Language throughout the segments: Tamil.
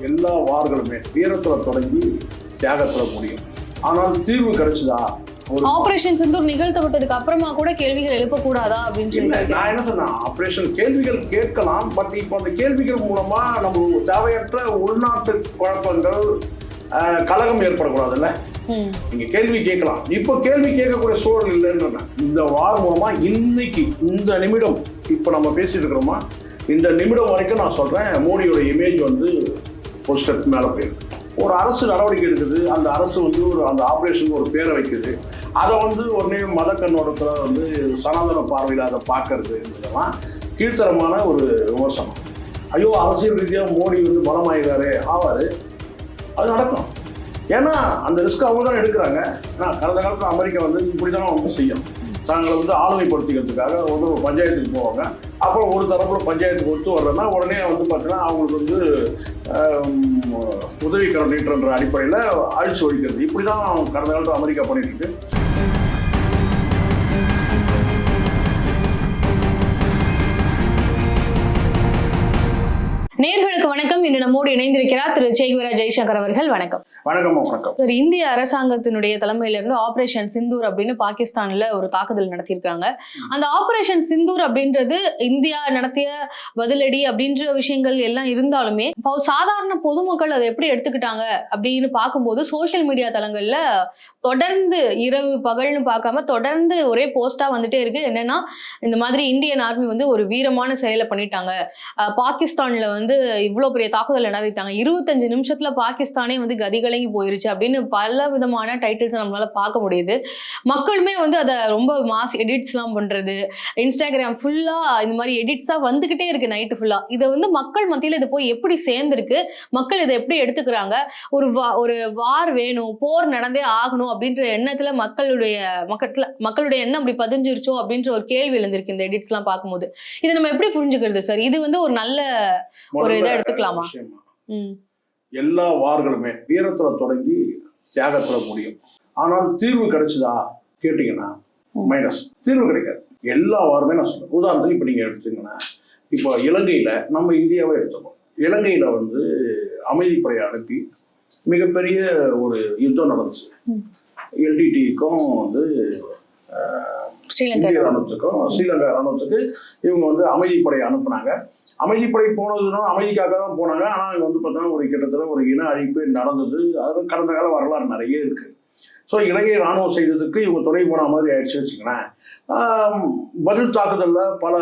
எல்லா வார்களுமே வீரத்துல தொடங்கி தியாகத்துல முடியும். ஆனால் தீர்வு கிடைச்சதா? ஒரு ஆபரேஷன் சிந்தூர் நிகழ்த்தப்பட்டதுக்கு அப்புறமா கூட கேள்விகள் எழுப்பக்கூடாதா அப்படின்னு சொல்லி நான் என்ன சொன்னேன்? ஆபரேஷன் கேள்விகள் கேட்கலாம் பட் இப்போ அந்த கேள்விகள் மூலமா நம்ம தேவையற்ற உள்நாட்டு குழப்பங்கள் ஆஹ், கலகம் ஏற்படக்கூடாதுல்ல. நீங்க கேள்வி கேட்கலாம். இப்போ கேள்வி கேட்கக்கூடிய சூழல் இல்லைன்னு இந்த வார் மூலமா இன்னைக்கு இந்த நிமிடம் இப்போ நம்ம பேசிட்டு இருக்கிறோமா? இந்த நிமிடம் வரைக்கும் நான் சொல்றேன். மோடியோட இமேஜ் வந்து ஒரு ஸ்டெப் மேலே போயிருக்கு. ஒரு அரசு நடவடிக்கை எடுக்குது. அந்த அரசு வந்து ஒரு அந்த ஆப்ரேஷனுக்கு ஒரு பேரை வைக்குது. அதை வந்து உடனே மத கண்ணோட்டத்தில் வந்து சனாதன பார்வையில் அதை பார்க்கறது இதெல்லாம் கீழ்த்தரமான ஒரு விமர்சனம். ஐயோ அரசியல் ரீதியாக மோடி வந்து பலமாயிடாரு ஆவார். அது நடக்கும். ஏன்னா அந்த ரிஸ்க் அவங்க தான் எடுக்கிறாங்க. ஏன்னா கடந்த காலத்தில் அமெரிக்கா வந்து இப்படி தான் வந்து செய்யும். தாங்களை வந்து ஆளுமைப்படுத்திக்கிறதுக்காக வந்து ஒரு பஞ்சாயத்துக்கு போவாங்க. அப்புறம் ஒரு தரப்பில் பஞ்சாயத்துக்கு ஒத்து வர்றதுனா உடனே வந்து பார்த்தீங்கன்னா அவங்களுக்கு வந்து உதவி கடன் நீட்டுன்ற அடிப்படையில் அழிச்சு ஒழிக்கிறது. இப்படி தான் கடந்த காலத்தில் அமெரிக்கா பண்ணிட்டு இருக்கு. இன்று நம்மோடு இணைந்திருக்கிறார் திரு சேகுவரா ஜெய்சங்கர் அவர்கள். வணக்கம். வணக்கம் வணக்கம். சார் இந்திய அரசாங்கத்தினுடைய தலைமையில இருந்து ஆபரேஷன் சிந்தூர் அப்படின்னு பாகிஸ்தான்ல ஒரு தாக்குதல் நடத்தியிருக்காங்க. அந்த ஆபரேஷன் சிந்தூர் அப்படின்றது இந்தியா நடத்திய பதிலடி அப்படின்ற விஷயங்கள் எல்லாம் இருந்தாலுமே இப்போ சாதாரண பொதுமக்கள் அதை எப்படி எடுத்துக்கிட்டாங்க அப்படின்னு பார்க்கும்போது சோஷியல் மீடியா தளங்கள்ல தொடர்ந்து இரவு பகல்னு பார்க்காம தொடர்ந்து ஒரே போஸ்டா வந்துட்டே இருக்கு. என்னன்னா இந்த மாதிரி இந்தியன் ஆர்மி வந்து ஒரு வீரமான செயலை பண்ணிட்டாங்க. பாகிஸ்தான்ல வந்து இவ்வளவு பெரிய தாக்குதல் நடத்திட்டாங்க. இருபத்தஞ்சு நிமிஷத்துல பாகிஸ்தானே வந்து கதிகலங்கி போயிருச்சு அப்படின்னு பல விதமான டைட்டில்ஸ் நம்மளால பார்க்க முடியுது. மக்களுமே வந்து அதை ரொம்ப மாஸ் எடிட்ஸ் எல்லாம் பண்றது இன்ஸ்டாகிராம் ஃபுல்லா இந்த மாதிரி எடிட்ஸா வந்துகிட்டே இருக்கு நைட்டு ஃபுல்லா இதை வந்து மக்கள் மத்தியில இது போய் எப்படி சேர்ந்திருக்கு மக்கள் இதை எப்படி எடுத்துக்கிறாங்க ஒரு வா- ஒரு வார் வேணும் போர் நடந்தே ஆகணும் அப்படின்ற எண்ணத்துல மக்களுடைய மக்கத்துல மக்களுடைய எண்ணம் அப்படி பதிஞ்சிருச்சோ அப்படின்ற ஒரு கேள்வி எழுந்திருக்கு இந்த எடிட்ஸ் எல்லாம் பார்க்கும்போது. இதை நம்ம எப்படி புரிஞ்சுக்கிறது சார் இது வந்து ஒரு நல்ல ஒரு இதை எடுத்துக்கலாமா? விஷயமா, ம், எல்லா வார்களுமே வீரத்துல தொடங்கி தியாகத்துல முடியும். ஆனால் தீர்வு கிடைச்சதா கேட்டீங்கன்னா. மைனஸ் தீர்வு கிடைக்காது. எல்லா வாருமே நான் சொல்றேன். உதாரணத்துக்கு இப்போ நீங்க எடுத்தீங்கன்னா இப்போ இலங்கையில நம்ம இந்தியாவை எடுத்துக்கோம். இலங்கையில வந்து அமைதிப்படையை அனுப்பி மிகப்பெரிய ஒரு யுத்தம் நடந்துச்சு. எல்டிடிக்கும் வந்து ஸ்ரீலங்கா ராணுவத்துக்கும் ஸ்ரீலங்கா ராணுவத்துக்கு இவங்க வந்து அமைதிப்படை அனுப்புனாங்க. அமைதிப்படை போனதுன்னா அமைதிக்காக தான் போனாங்க. ஆனால் அங்கே வந்து பார்த்தோன்னா ஒரு கிட்டத்தட்ட ஒரு இன அழிப்பு நடந்தது. அது கடந்த கால வரலாறு நிறைய இருக்கு. ஸோ இலங்கை ராணுவம் செய்ததுக்கு இவங்க துணை போன மாதிரி ஆயிடுச்சு வச்சுங்களேன் ஆம், பதில் தாக்குதலில் பல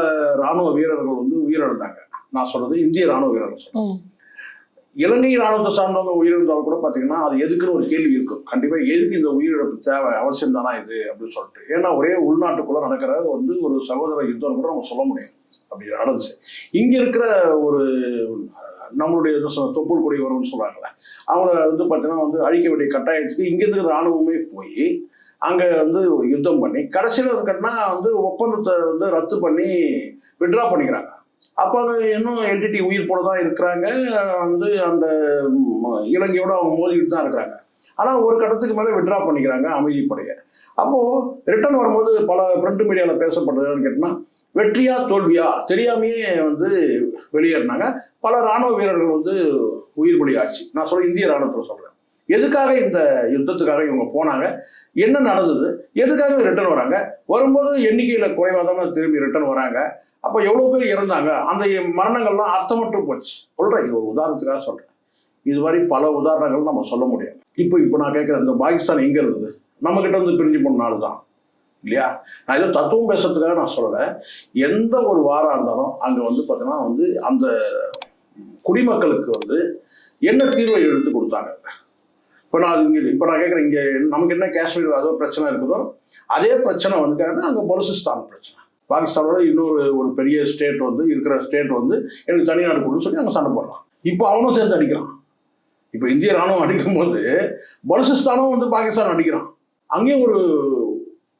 ராணுவ வீரர்கள் வந்து உயிரிழந்தாங்க. நான் சொல்றது இந்திய ராணுவ வீரர்கள் சொல்றேன். ம், இலங்கை ராணுவத்தை சார்ந்தவங்க உயிரிழந்தாலும் கூட பார்த்தீங்கன்னா அது எதுக்குன்னு ஒரு கேள்வி இருக்கும். கண்டிப்பாக எதுக்கு இந்த உயிரிழப்பு தேவை? அவசியம் தானா இது? அப்படின்னு சொல்லிட்டு. ஏன்னா ஒரே உள்நாட்டுக்குள்ளே நடக்கிற வந்து ஒரு சகோதர யுத்தம் கூட நம்ம சொல்ல முடியும். அப்படி நடந்துச்சு இங்கே இருக்கிற ஒரு நம்மளுடைய தொப்புள் கொடி தொப்புள் சொல்கிறாங்களே சொல்றாங்கல்ல. அவங்கள வந்து பார்த்தீங்கன்னா வந்து அழிக்க வேண்டிய கட்டாயத்துக்கு இங்கேருந்து இருக்கிற ராணுவமே போய் அங்கே வந்து யுத்தம் பண்ணி கடைசியில் இருக்கன்னா வந்து ஒப்பந்தத்தை வந்து ரத்து பண்ணி விட்ரா பண்ணிக்கிறாங்க. அப்போ அது இன்னும் என்டிட்டி உயிர் போல தான் இருக்கிறாங்க. வந்து அந்த இலங்கையோட அவங்க மோதிக்கிட்டு தான் இருக்கிறாங்க. ஆனால் ஒரு கட்டத்துக்கு மேலே விட்ரா பண்ணிக்கிறாங்க அமைதிப்படையை அப்போது ரிட்டர்ன் வரும்போது பல பிரிண்ட் மீடியாவில் பேசப்பட்டதுன்னு கேட்டிங்கன்னா வெற்றியா தோல்வியா? தெரியாமையே வந்து வெளியேறினாங்க. பல ராணுவ வீரர்கள் வந்து உயிர் ஆச்சு நான் சொல்ல இந்திய இராணுவத்தில் சொல்கிறேன் எதுக்காக இந்த யுத்தத்துக்காக இவங்க போனாங்க? என்ன நடந்தது? எதுக்காக ரிட்டர்ன் வராங்க? வரும்போது எண்ணிக்கையில் குறைவாக தான் திரும்பி ரிட்டர்ன் வராங்க. அப்போ எவ்வளோ பேர் இறந்தாங்க? அந்த மரணங்கள்லாம் அர்த்தமற்று போச்சு. சொல்கிறேன் இது ஒரு உதாரணத்துக்காக சொல்கிறேன் இது மாதிரி பல உதாரணங்கள் நம்ம சொல்ல முடியும் இப்போ இப்போ நான் கேட்குறேன் இந்த பாகிஸ்தான் எங்கே இருந்தது நம்மக்கிட்ட வந்து பிரிஞ்சு போன நாள் தான். இல்லையா? நான் ஏதோ தத்துவம் பேசுறதுக்காக நான் சொல்லலை. எந்த ஒரு வாரம் இருந்தாலும் அங்கே வந்து பார்த்தீங்கன்னா வந்து அந்த குடிமக்களுக்கு வந்து என்ன தீர்வை எடுத்து கொடுத்தாங்க. இப்போ நான் இங்கே இப்போ நான் கேட்குறேன் இங்கே நமக்கு என்ன காஷ்மீர் அதோ பிரச்சனை இருக்குதோ அதே பிரச்சனை வந்துட்டாங்கன்னா அங்கே பலுசிஸ்தான் பிரச்சனை. பாகிஸ்தானோட இன்னொரு ஒரு பெரிய ஸ்டேட் வந்து இருக்கிற ஸ்டேட் வந்து எனக்கு தனிநாடு கொடுன்னு சொல்லி அங்கே சண்டை போடுறான் இப்போ அவனும் சேர்ந்து அடிக்கிறான். இப்போ இந்திய ராணுவம் அடிக்கும்போது பலுசிஸ்தானும் வந்து பாகிஸ்தான் அடிக்கிறான். அங்கேயும் ஒரு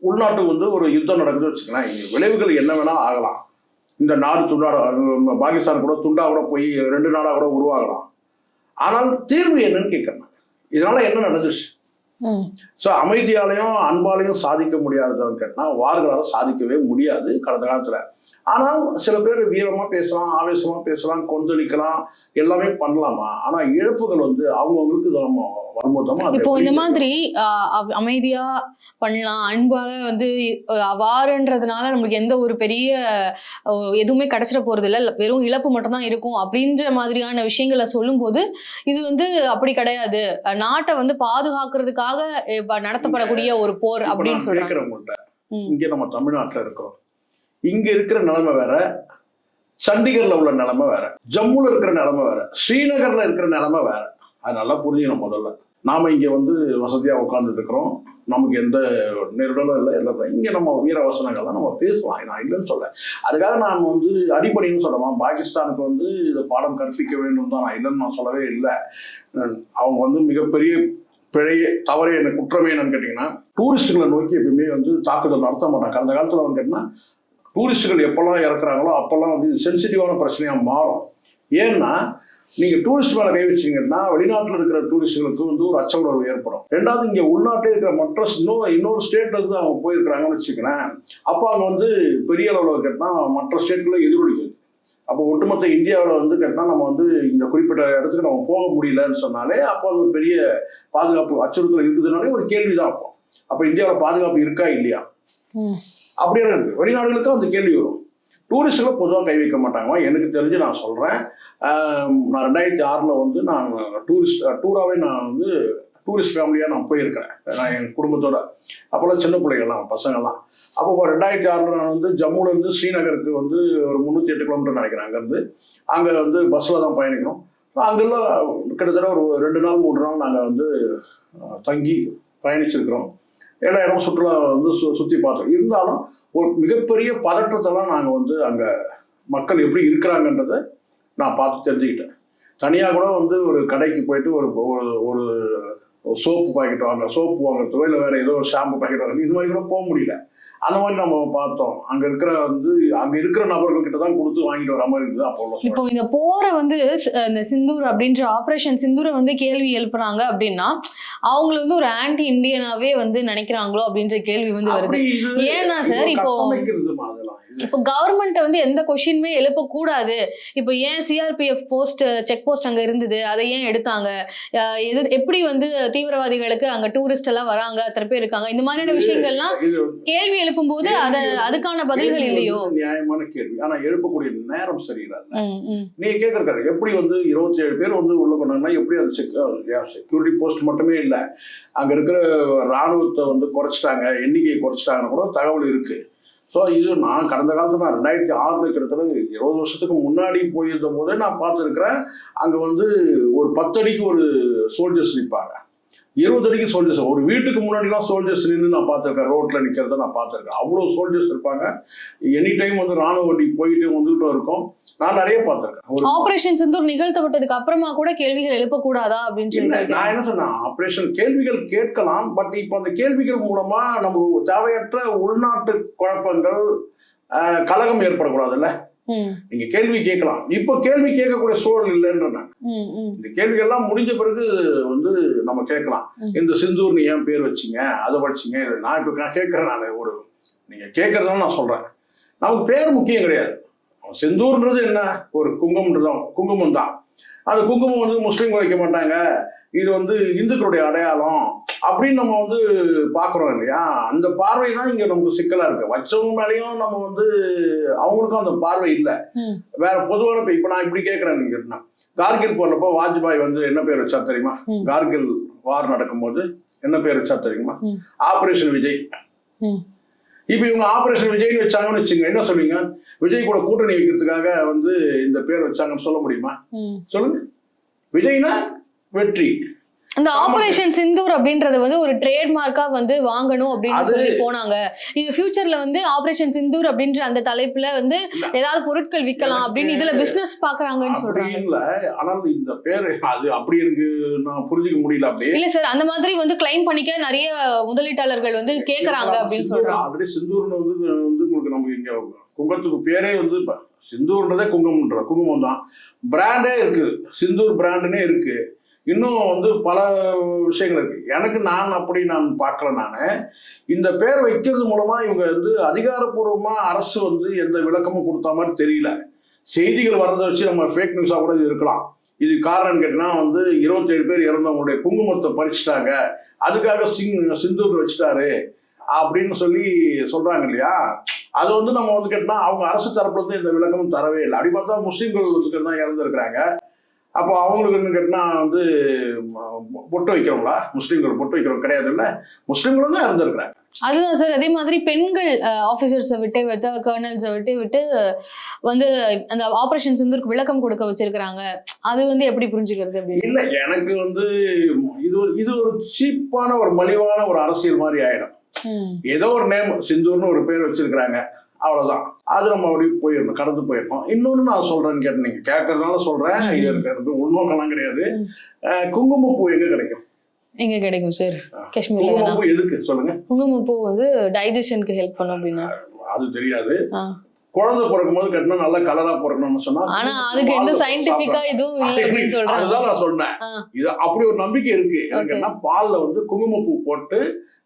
உள்நாட்டு வந்து ஒரு யுத்தம் நடக்குதுன்னு வச்சுக்கலாம் விளைவுகள் என்ன வேணால் ஆகலாம். இந்த நாடு துண்டாட பாகிஸ்தான் கூட துண்டா கூட போய் ரெண்டு நாடாக கூட உருவாகலாம். ஆனால் தீர்வு என்னன்னு கேட்குறாங்க இதனால என்ன நடந்துச்சு. ஸோ அமைதியாலையும் அன்பாலையும் சாதிக்க முடியாதவங்க கேட்டா வார்களால் சாதிக்கவே முடியாது கடந்த காலத்துல ஆனால் சில பேர் வீரமா பேசலாம் ஆவேசமா பேசலாம் கொந்தளிக்கலாம் எல்லாமே பண்ணலாமா? ஆனா இழப்புகள் வந்து அவங்கவுங்களுக்கு நம்ம இப்போ இந்த மாதிரி அமைதியா பண்ணலாம் அன்பால வந்து அஹ் அவ்வாறுன்றதுனால நமக்கு எந்த ஒரு பெரிய எதுவுமே கிடைச்சிட போறது இல்ல வெறும் இழப்பு மட்டும் தான் இருக்கும் அப்படின்ற மாதிரியான விஷயங்களை சொல்லும்போது இது வந்து அப்படி கிடையாது. நாட்டை வந்து பாதுகாக்கிறதுக்காக நடத்தப்படக்கூடிய ஒரு போர் அப்படின்னு சொல்றாங்க. ம். இங்க நம்ம தமிழ்நாட்டுல இருக்கிறோம் இங்க இருக்கிற நிலைமை வேற சண்டிகர்ல உள்ள நிலைமை வேற ஜம்முல இருக்கிற நிலைமை வேற ஸ்ரீநகர்ல இருக்கிற நிலைமை வேற. அது நல்லா புரிஞ்சுக்கணும் முதல்ல. நாம இங்க வந்து வசதியா உட்கார்ந்துட்டு இருக்கிறோம். நமக்கு எந்த நெருடலும் இல்லை இல்லை. இங்க நம்ம வீர வசனங்கள்லாம் நம்ம பேசலாம். நான் இல்லைன்னு சொல்ல. அதுக்காக நான் வந்து அடிப்படைன்னு சொல்லலாம் பாகிஸ்தானுக்கு வந்து இதை பாடம் கற்பிக்க வேண்டும் தான் நான் இல்லைன்னு நான் சொல்லவே இல்லை. அவங்க வந்து மிகப்பெரிய பிழைய தவறு என்ன குற்றமே என்னன்னு கேட்டிங்கன்னா டூரிஸ்ட்டுகளை நோக்கி எப்பயுமே வந்து தாக்குதல் நடத்த மாட்டாங்க. கடந்த காலத்தில் வந்து கேட்டிங்கன்னா டூரிஸ்ட்டுகள் எப்போல்லாம் இறக்குறாங்களோ அப்போல்லாம் வந்து சென்சிட்டிவான பிரச்சனையாக மாறும். ஏன்னா நீங்கள் டூரிஸ்ட் மேலே கை வச்சிங்கன்னா வெளிநாட்டில் இருக்கிற டூரிஸ்ட்டுகளுக்கு வந்து ஒரு அச்ச உணர்வு ஏற்படும். ரெண்டாவது இங்கே உள்நாட்டில் இருக்கிற மற்ற இன்னொரு இன்னொரு ஸ்டேட்ல இருந்து அவங்க போயிருக்கிறாங்கன்னு வச்சுக்கிறேன் அப்போ அங்கே வந்து பெரிய அளவில் கேட்டால் மற்ற ஸ்டேட்டில் எதிரொலிக்குது அப்போ ஒட்டுமொத்த இந்தியாவில் வந்து கேட்டால் நம்ம வந்து இந்த குறிப்பிட்ட இடத்துக்கு நம்ம போக முடியலன்னு சொன்னாலே அப்போ அது ஒரு பெரிய பாதுகாப்பு அச்சுறுத்தல் இருக்குதுனாலே ஒரு கேள்வி தான் அப்போ. அப்போ இந்தியாவில் பாதுகாப்பு இருக்கா இல்லையா? அப்படின்னு இருக்கு வெளிநாடுகளுக்கும் அந்த கேள்வி வரும். டூரிஸ்டுகள் பொதுவாக கை வைக்க மாட்டாங்க எனக்கு தெரிஞ்சு நான் சொல்கிறேன் நான் ரெண்டாயிரத்தி ஆறில் வந்து நான் டூரிஸ்ட் டூராகவே நான் வந்து டூரிஸ்ட் ஃபேமிலியாக நான் போயிருக்கிறேன். நான் என் குடும்பத்தோட. அப்போல்லாம் சின்ன பிள்ளைகள்லாம் பசங்கள்லாம். அப்போ ரெண்டாயிரத்தி ஆறில் நான் வந்து ஜம்முலேருந்து ஸ்ரீநகருக்கு வந்து ஒரு முந்நூற்றி எட்டு கிலோமீட்டர் நினைக்கிறேன் அங்கேருந்து. அங்கே வந்து பஸ்ஸில் தான் பயணிக்கணும். அங்கெல்லாம் கிட்டத்தட்ட ஒரு ரெண்டு நாள் மூணு நாள் நாங்கள் வந்து தங்கி பயணிச்சிருக்கிறோம். எல்லா இடமும் சுற்றுலா வந்து சு சுற்றி பார்த்தோம். இருந்தாலும் ஒரு மிகப்பெரிய பதற்றத்தெல்லாம் நாங்கள் வந்து அங்கே மக்கள் எப்படி இருக்கிறாங்கன்றதை நான் பார்த்து தெரிஞ்சுக்கிட்டேன். தனியாக கூட வந்து ஒரு கடைக்கு போயிட்டு ஒரு ஒரு ஒரு சோப்பு பாக்கெட் வாங்க சோப்பு வாங்குறதோ இல்லை வேறு ஏதோ ஒரு ஷாம்பு பாக்கெட் வாங்க இது மாதிரி கூட போக முடியல. அந்த மாதிரி நம்ம பார்த்தோம். அங்கே இருக்கிற வந்து அங்கே இருக்கிற நபர்கள் கிட்ட தான் கொடுத்து வாங்கிட்டு வர மாதிரி இருந்தது அப்போ இப்போ இந்த போரை வந்து இந்த சிந்தூர் அப்படின்ற ஆபரேஷன் சிந்தூரை வந்து கேள்வி எழுப்புறாங்க அப்படின்னா அவங்கள வந்து ஒரு ஆன்டி இந்தியனாவே வந்து நினைக்கிறாங்களோ அப்படின்ற கேள்வி வந்து வருது. ஏன்னா சார் இப்போ இப்போ கவர்மெண்ட் வந்து எந்த கொஷினுமே எழுப்பக்கூடாது. இப்போ ஏன் சிஆர்பிஎஃப் போஸ்ட் செக் போஸ்ட் அங்க இருந்தது? அதை ஏன் எடுத்தாங்க? எது எப்படி வந்து தீவிரவாதிகளுக்கு அங்க டூரிஸ்ட் எல்லாம் வராங்க அத்தனை பேர் இருக்காங்க? இந்த மாதிரியான விஷயங்கள்லாம் கேள்வி எழுப்பும்போது அத கேள்வி அதுக்கான பதில்கள் இல்லையோ? நியாயமான கேள்வி. ஆனா எழுப்பக்கூடிய நேரம் சரியில்லை நீங்க கேட்கறாரு எப்படி வந்து இருபத்தி ஏழு பேர் வந்து உள்ள போனாங்கன்னா எப்படி அது செக்யூரிட்டி போஸ்ட் மட்டுமே இல்லை. அங்க இருக்கிற ராணுவத்தை வந்து குறைச்சிட்டாங்க எண்ணிக்கையை குறைச்சிட்டாங்கன்னு கூட தகவல் இருக்கு. ஸோ இது நான் கடந்த காலத்தில் நான் ரெண்டாயிரத்தி ஆறில் கிட்டத்தட்ட இருபது வருஷத்துக்கு முன்னாடி போயிருந்த போதே நான் பார்த்துருக்குறேன். அங்கே வந்து ஒரு பத்து அடிக்கு ஒரு சோல்ஜர்ஸ் நிற்பாங்க இருபது அடிக்கு சோல்ஜர்ஸ் ஒரு வீட்டுக்கு முன்னாடிலாம் சோல்ஜர்ஸ் நின்று நான் பார்த்துருக்கேன். ரோட்ல நிற்கிறத நான் பார்த்துருக்கேன். அவ்வளோ சோல்ஜர்ஸ் இருப்பாங்க. எனி டைம் வந்து ராணுவ வண்டி போயிட்டு வந்துகிட்டும் இருக்கும். நான் நிறைய பார்த்துருக்கேன். ஒரு ஆபரேஷன் சிந்தூர் நிகழ்த்தப்பட்டதுக்கு அப்புறமா கூட கேள்விகள் எழுப்பக்கூடாதா அப்படின்னு. நான் என்ன சொன்னேன்? ஆபரேஷன் கேள்விகள் கேட்கலாம். பட் இப்போ அந்த கேள்விகள் மூலமா நமக்கு தேவையற்ற உள்நாட்டு குழப்பங்கள் கலகம் ஏற்படக்கூடாதுல்ல? நீங்க கேள்வி கேட்கலாம். இப்போ கேள்வி கேட்கக்கூடிய சூழல் இல்லைன்ற இந்த கேள்விகள்லாம் முடிஞ்ச பிறகு வந்து நம்ம கேட்கலாம். இந்த சிந்தூர் நீ ஏன் பேர் வச்சீங்க? அதை படிச்சீங்க? நான் இப்போ நான் கேட்கறேன் நான் ஒரு நீங்க கேட்கறதுனால நான் சொல்றேன். நமக்கு பேர் முக்கியம் கிடையாது. செந்தூர்ன்றது என்ன? ஒரு குங்குமன்றது குங்குமம் தான் அந்த குங்குமம் வந்து முஸ்லீம்கள் வைக்க மாட்டாங்க. இது வந்து இந்துக்களுடைய அடையாளம். அப்படின்னு நம்ம வந்து பார்க்குறோம் இல்லையா அந்த பார்வை தான் இங்கே நமக்கு சிக்கலாக இருக்கு வச்சவங்க மேலேயும் நம்ம வந்து அவங்களுக்கும் அந்த பார்வை இல்லை. வேற பொதுவான இப்போ இப்போ நான் இப்படி கேட்குறேன் நீங்க கேட்டா கார்கில் போறப்போ வாஜ்பாய் வந்து என்ன பேர் வச்சா தெரியுமா. கார்கில் வார் நடக்கும்போது என்ன பேர் வச்சா தெரியுமா. ஆபரேஷன் விஜய். இப்போ இவங்க ஆபரேஷன் விஜய்னு வச்சாங்கன்னு வச்சுங்க என்ன சொல்லுவீங்க விஜய் கூட கூட்டணி வைக்கிறதுக்காக வந்து இந்த பேர் வச்சாங்கன்னு சொல்ல முடியுமா. சொல்லுங்க விஜய்னா வெற்றி ஆமா. ஆபரேஷன் சிந்தூர் அப்படின்றது வந்து ஒரு ட்ரேட்மார்க்கா வந்து வாங்கணும் அப்படின்னு சொல்லி போனாங்க. இது ஃபியூச்சர்ல வந்து ஆபரேஷன் சிந்தூர் அப்படின்ற அந்த தலைப்புல வந்து. ஏதாவது பொருட்கள் விற்கலாம் அப்படின்னு இதுல பிசினஸ் பாக்குறாங்கன்னு அப்படி சொல்றாங்க. இல்ல. ஆனால் இந்த பேரு அது அப்படி எனக்கு நான் புரிஞ்சுக்க முடியல அப்படியே. இல்ல சார் அந்த மாதிரி வந்து கிளைம் பண்ணிக்க நிறைய முதலீட்டாளர்கள் வந்து கேக்குறாங்க அப்படின்னு சொல்றாங்க. ஆல்ரெடி சிந்தூர்னு வந்து வந்து உங்களுக்கு நமக்கு இங்க குங்கத்துக்கு பேரே வந்து சிந்தூர்ன்றதே குங்குமன்ற குங்குமம் தான் பிராண்டே இருக்கு. சிந்தூர் பிராண்டுனே இருக்கு. இன்னும் வந்து பல விஷயங்கள் இருக்கு. எனக்கு நான் அப்படி நான் பார்க்கல நான். இந்த பேர் வைக்கிறது மூலமா இவங்க வந்து அதிகாரப்பூர்வமாக அரசு வந்து எந்த விளக்கமும் கொடுத்த மாதிரி தெரியல. செய்திகள் வர்றதை வச்சு நம்ம ஃபேக் நியூஸாக கூட இருக்கலாம். இது காரணம் கேட்டினா வந்து இருபத்தேழு பேர் இறந்தவங்களுடைய குங்குமத்தை பறிச்சுட்டாங்க. அதுக்காக சிங் சிந்தூர் வச்சுட்டாரு அப்படின்னு சொல்லி சொல்றாங்க இல்லையா? அது வந்து நம்ம வந்து கேட்டோம்னா அவங்க அரசு தரப்புல இருந்து எந்த விளக்கமும் தரவே இல்லை. அப்படி பார்த்தா முஸ்லீம்கள் வந்து தான் இறந்துருக்கிறாங்க. அப்போ அவங்களுக்கு என்ன கேட்டினா வந்து பொட்டு வைக்கிறவங்களா? முஸ்லீம்கள் பொட்டு வைக்கிறவங்க கிடையாது இல்லை முஸ்லீம்களும் தான் இறந்துருக்குறாங்க அதுதான் சார். அதே மாதிரி பெண்கள் ஆபீசர்ஸை விட்டு விட்டு கர்னல்ஸை விட்டு விட்டு வந்து அந்த ஆபரேஷன் சிந்தூருக்கு விளக்கம் கொடுக்க வச்சிருக்கிறாங்க. அது வந்து எப்படி புரிஞ்சுக்கிறது அப்படின்னு? இல்லை எனக்கு வந்து இது ஒரு- இது ஒரு சீப்பான ஒரு மலிவான ஒரு அரசியல் மாதிரி ஆயிடும். ஏதோ ஒரு நேம் சிந்தூர்னு ஒரு பேர் வச்சிருக்கிறாங்க. அவ்வளவுதான். அது நம்ம அப்படி போயிடணும் கடந்து போயிடணும் இன்னொன்று நான் சொல்றேன்னு கேட்டு நீங்க கேட்கறதுனால சொல்றேன். இது எனக்கு உள்நோக்கம்லாம் கிடையாது. குங்குமப்பூ எங்க கிடைக்கும்? எங்க கிடைக்கும் சார் காஷ்மீர்ல எதுக்கு? சொல்லுங்க. குங்குமப்பூ வந்து டைஜஷனுக்கு ஹெல்ப் பண்ணும் அப்படின்னா. அது தெரியாது. குழந்தை பிறக்கும் போது கட்டினா நல்லா கலரா பிறக்கணும்னு சொன்னா ஆனா அதுக்கு எந்த சயின்டிபிக்கா இதுவும் இல்ல அப்படின்னு சொல்றாங்க. அதுதான் நான் சொன்னேன். இது அப்படி ஒரு நம்பிக்கை இருக்கு. எனக்கு என்ன? பால்ல வந்து குங்குமப்பூ போட்டு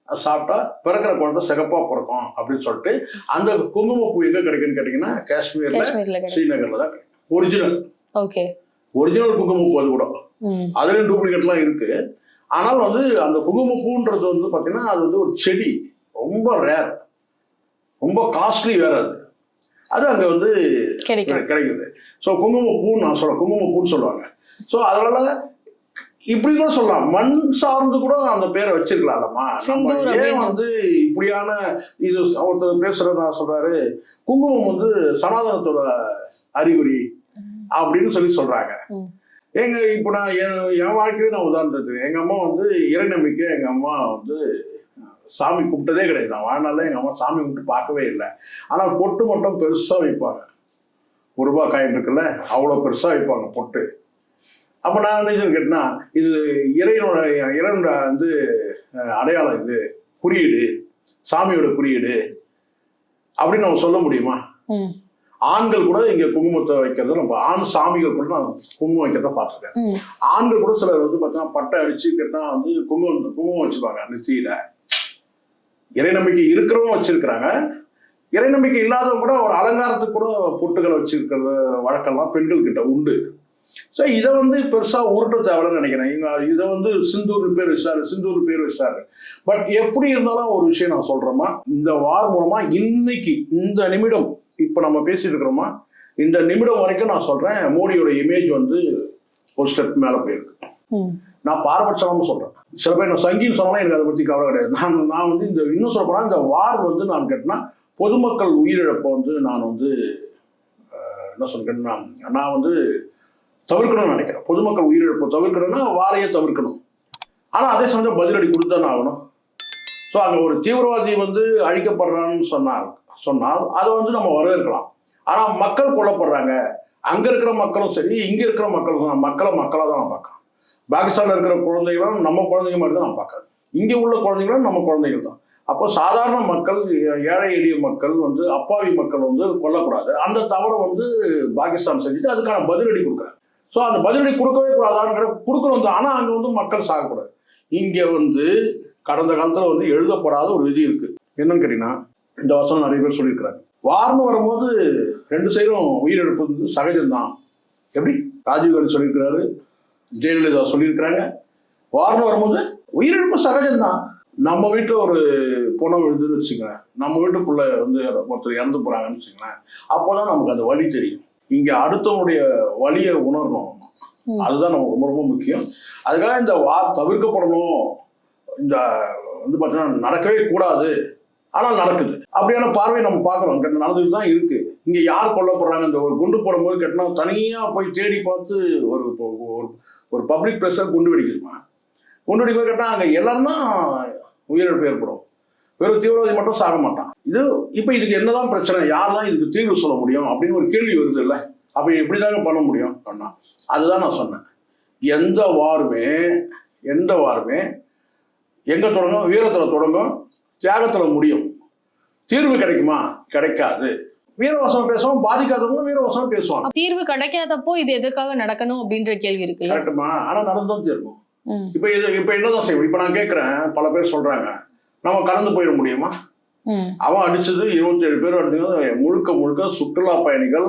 சாப்பிட்டா பிறக்கிற குழந்தை சிகப்பா பிறக்கும் அப்படின்னு சொல்லிட்டு அந்த குங்குமப்பூ எங்க கிடைக்குன்னு கேட்டீங்கன்னா காஷ்மீர்ல ஸ்ரீநகர்ல தான் ஒரிஜினல் ஓகே ஒரிஜினல் குங்குமப்பூ அது கூட. அதுலேயும் டூப்ளிகேட்லாம் இருக்கு. ஆனால் வந்து அந்த குங்குமப்பூன்றது வந்து பார்த்தீங்கன்னா அது வந்து ஒரு செடி. ரொம்ப ரேர் ரொம்ப காஸ்ட்லி வேற அது. அது அங்கே வந்து கிடைக்குது. ஸோ குங்குமப்பூன்னு நான் சொல்றேன். குங்குமப்பூன்னு சொல்லுவாங்க. ஸோ அதனால இப்படி கூட சொல்லலாம். மண் சார்ந்து கூட அந்த பேரை வச்சிருக்கலாம்மா. ஏன். வந்து இப்படியான இது ஒருத்தர் பேசுறதா சொல்றாரு? குங்குமம் வந்து சனாதனத்தோட அறிகுறி அப்படின்னு சொல்லி சொல்றாங்க. எங்க இப்போ நான் என் என் வாழ்க்கையில நான் உதாரணத்துக்கு எங்க அம்மா வந்து இறை நம்பிக்கை எங்க அம்மா வந்து சாமி கும்பிட்டதே கிடையாது. நான் வாழ்நாளில் எங்க அம்மா சாமி கும்பிட்டு பார்க்கவே இல்லை. ஆனால் பொட்டு மட்டும் பெருசா வைப்பாங்க. ஒரு ரூபாய் காயின் இருக்குல்ல அவ்வளோ பெருசா வைப்பாங்க பொட்டு. அப்போ நான் என்ன கேட்டேன்னா இது இறைவனோட இறைவனோட வந்து அடையாளம் இது குறியீடு சாமியோட குறியீடு அப்படின்னு நம்ம சொல்ல முடியுமா? ஆண்கள் கூட இங்க குங்குமத்தை வைக்கிறத நம்ம ஆண் சாமிகள் கூட நான் குங்குமம் வைக்கிறத பார்த்துருக்கேன். ஆண்கள் கூட சிலர் வந்து பார்த்தீங்கன்னா பட்டை அடிச்சு கேட்டா வந்து குங்குமம் குங்குமம் வச்சுப்பாங்க நெத்தியில. இறை நம்பிக்கை இருக்கிறவங்க வச்சிருக்கிறாங்க. இறை நம்பிக்கை இல்லாதவங்க கூட ஒரு அலங்காரத்துக்கு கூட பொட்டுகளை வச்சிருக்கிறது வழக்கம்லாம் பெண்கள் கிட்ட உண்டு. ஸோ இதை வந்து பெருசா உருட்ட தேவைன்னு நினைக்கிறேன். இவங்க இதை வந்து சிந்தூர் பேர் வச்சாரு சிந்தூர் பேர் வச்சாரு பட் எப்படி இருந்தாலும் ஒரு விஷயம் நான் சொல்றேமா இந்த வார் மூலமா இன்னைக்கு இந்த நிமிடம் இப்போ நம்ம பேசிட்டு இருக்கிறோமா இந்த நிமிடம் வரைக்கும் நான் சொல்றேன் மோடியோட இமேஜ் வந்து ஒரு ஸ்டெப் மேல போயிருக்கு. நான் பாரபட்சமாக சொல்றேன். சில பேர் நான் சங்கின்னு சொன்னாலும் எனக்கு அதை பத்தி கவலை கிடையாது. நான் நான் வந்து இந்த இன்னும் சொல்ல போனா இந்த வார் வந்து நான் கேட்டேன்னா பொதுமக்கள் உயிரிழப்பை வந்து நான் வந்து என்ன சொல்றேன்னா நான் வந்து தவிர்க்கணும்னு நினைக்கிறேன். பொதுமக்கள் உயிரிழப்பு தவிர்க்கணும்னா வாரையை தவிர்க்கணும். ஆனால் அதே சமயம் பதிலடி கொடுத்தானே ஆகணும். ஸோ அங்கே ஒரு தீவிரவாதி வந்து அழிக்கப்படுறான்னு சொன்னார். சொன்னால் அதை வந்து நம்ம வரவேற்கலாம். ஆனால் மக்கள் கொல்லப்படுறாங்க. அங்கே இருக்கிற மக்களும் சரி இங்கே இருக்கிற மக்களும் தான் மக்களை மக்களாக தான் நான் பார்க்கலாம் பாகிஸ்தானில் இருக்கிற குழந்தைகளும் நம்ம குழந்தைங்க மாதிரி தான் நான் பார்க்குறேன். இங்கே உள்ள குழந்தைகளும் நம்ம குழந்தைகள் தான். அப்போ சாதாரண மக்கள் ஏழை எளிய மக்கள் வந்து அப்பாவி மக்கள் வந்து கொல்லக்கூடாது. அந்த தவறை வந்து பாகிஸ்தான் செஞ்சுட்டு அதுக்கான பதிலடி கொடுக்குறாங்க. ஸோ அந்த பதிலடி கொடுக்கவே கூடாதான்னு கொடுக்கணும் தான் ஆனால் அங்கே வந்து மக்கள் சாகக்கூடாது. இங்கே வந்து கடந்த காலத்தில் வந்து எழுதப்படாத ஒரு விதி இருக்கு. என்னன்னு கேட்டீங்கன்னா இந்த வசனம் நிறைய பேர் சொல்லியிருக்கிறாங்க. வார்னு வரும்போது ரெண்டு சைடும் உயிரிழப்பு வந்து சகஜம்தான். எப்படி? ராஜீவ்காந்தி சொல்லியிருக்கிறாரு ஜெயலலிதா சொல்லியிருக்கிறாங்க. வார்னு வரும்போது உயிரிழப்பு சகஜம்தான். நம்ம வீட்டில் ஒரு புணம் எழுதுன்னு வச்சுக்கோங்களேன். நம்ம வீட்டுக்குள்ள வந்து ஒருத்தர் இறந்து போறாங்கன்னு வச்சுக்கோங்களேன். அப்போதான் நமக்கு அந்த வழி தெரியும். இங்க அடுத்தவனுடைய வலியை உணரணும். அதுதான் நமக்கு ரொம்ப ரொம்ப முக்கியம். அதுக்காக இந்த வார் தவிர்க்கப்படணும். இந்த வந்து பார்த்தீங்கன்னா நடக்கவே கூடாது. ஆனால் நடக்குது. அப்படியான பார்வை நம்ம பார்க்குறோம். கிட்ட நடந்துட்டு தான் இருக்கு. இங்க யார் கொல்லப்படுறாங்க? இந்த ஒரு குண்டு போடும்போது கேட்டனா தனியா போய் தேடி பார்த்து ஒரு ஒரு பப்ளிக் பிளேஸை குண்டு வெடிக்குதுமா குண்டு வெடிக்கும் கேட்டா அங்க எல்லாரும் தான் உயிரிழப்பு ஏற்படும். வெறும் தீவிரவாதி மட்டும் சாக மாட்டான். இது இப்போ இதுக்கு என்னதான் பிரச்சனை? யாரெல்லாம் இதுக்கு தீர்வு சொல்ல முடியும்? அப்படின்னு ஒரு கேள்வி வருது இல்லை அப்போ எப்படிதாங்க பண்ண முடியும்? சொன்னா. அதுதான் நான் சொன்னேன். எந்த வாருமே எந்த வாருமே எங்க தொடங்கும்? வீரத்துல தொடங்கும். தியாகத்துல முடியும். தீர்வு கிடைக்குமா? கிடைக்காது. வீரவசனம் பேசுவாங்க பாதிக்காதவங்க வீரவசனம் பேசுவாங்க. தீர்வு கிடைக்காதப்போ இது எதற்காக நடக்கணும் அப்படின்ற கேள்வி இருக்குல்ல கரெக்டுமா ஆனா நடந்தும் தீர்க்கும் இப்ப இது இப்ப என்னதான் செய்வோம்? இப்ப நான் கேட்கிறேன் பல பேர் சொல்றாங்க. நம்ம கடந்து போயிட முடியுமா? அவன் அடிச்சது இருபத்தி ஏழு பேர் அடிச்சது முழுக்க முழுக்க சுற்றுலா பயணிகள்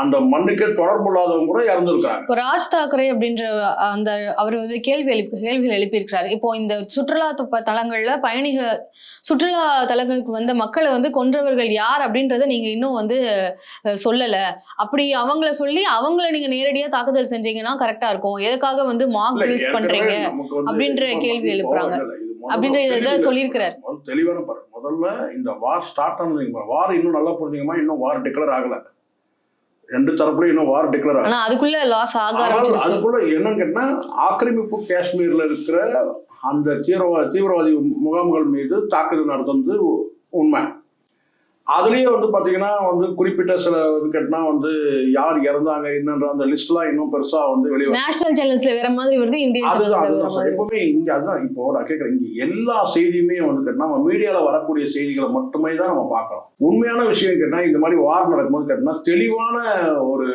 அந்த மண்ணுக்கே தொடர்பு இல்லாதவங்க கூட இறந்துருக்காங்க. இப்போ ராஜ் தாக்கரே அப்படின்ற அந்த அவர் வந்து கேள்வி எழுப்பி கேள்விகள் எழுப்பியிருக்கிறாரு. இப்போ இந்த சுற்றுலா தலங்கள்ல பயணிக சுற்றுலா தலங்களுக்கு வந்த மக்களை வந்து கொன்றவர்கள் யார் அப்படின்றத நீங்க இன்னும் வந்து சொல்லல. அப்படி அவங்கள சொல்லி அவங்கள நீங்க நேரடியா தாக்குதல் செஞ்சீங்கன்னா கரெக்டா இருக்கும். எதுக்காக வந்து ட்ரில்ஸ் ஏற்கனவே பண்றீங்க அப்படின்ற கேள்வி எழுப்புறாங்க. அப்படின்ற இதை சொல்லியிருக்கிறாரு. தெளிவான பாரு முதல்ல இந்த வார் ஸ்டார்ட் ஆனது வார் இன்னும் நல்லா புரிஞ்சுக்கமா இன்னும் வார் டிக்ளேர் ஆகல. ரெண்டு தரப்புலயும் இன்னும் வார் டிக்ளேர் ஆகல. அதுக்குள்ள லாஸ் ஆக அதுக்குள்ள என்னன்னு கேட்டா ஆக்கிரமிப்பு காஷ்மீர்ல இருக்கிற அந்த தீவிரவா தீவிரவாதி முகாம்கள் மீது தாக்குதல் நடத்துனது உண்மை. அதுலயே வந்து பாத்தீங்கன்னா வந்து குறிப்பிட்ட சில கேட்டா வந்து யார் இறந்தாங்க என்னன்ற அந்த லிஸ்ட்லாம் இன்னும் பெருசா வந்து வெளியே நேஷனல் சேனல்ஸ்ல வேற மாதிரி வருது இந்தியன் அதுதான் அதுதான் சார். எப்பவுமே இங்க அதுதான். இப்போ நான் கேட்கறேன் இங்க எல்லா செய்தியுமே வந்து கேட்டா நம்ம மீடியால வரக்கூடிய செய்திகளை மட்டுமே தான் நம்ம பார்க்கறோம். உண்மையான விஷயம் கேட்டா இந்த மாதிரி வார் நடக்கும்போது கேட்டா தெளிவான ஒரு